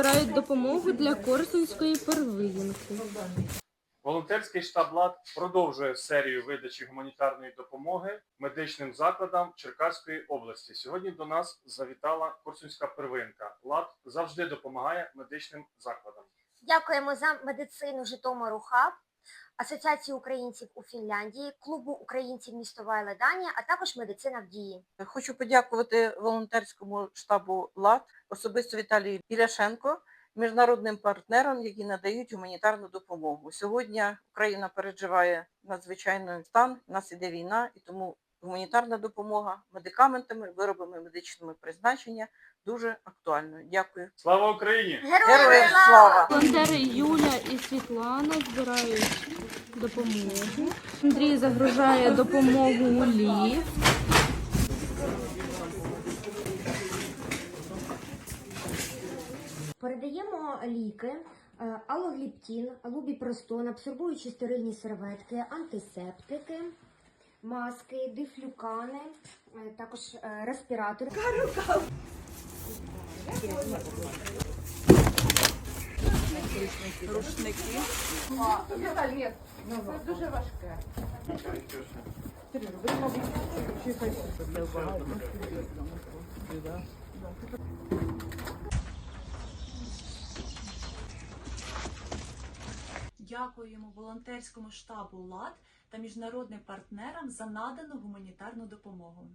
збирають допомогу для Корсунської первинки. Волонтерський штаб ЛАД продовжує серію видачі гуманітарної допомоги медичним закладам Черкаської області. Сьогодні до нас завітала Корсунська первинка. ЛАД завжди допомагає медичним закладам. Дякуємо за медицину Житомиру Хаб, Асоціації українців у Фінляндії, клубу українців місто Вайледанія, а також медицина в дії. Хочу подякувати волонтерському штабу ЛАД, особисто Віталію Іляшенко, міжнародним партнерам, які надають гуманітарну допомогу. Сьогодні Україна переживає надзвичайний стан, у нас іде війна, і тому гуманітарна допомога медикаментами, виробами медичного призначення дуже актуально. Дякую. Слава Україні! Героям слава! Волонтери Юля і Світлана збирають допомогу. Андрій загружає допомогу у ліфт. Передаємо ліки, е, алогліптін, лубіпростон, абсорбуючі стерильні серветки, антисептики, маски, дифлюкани, е, також е, респіратори. Дякуємо волонтерському штабу ЛАД та міжнародним партнерам за надану гуманітарну допомогу.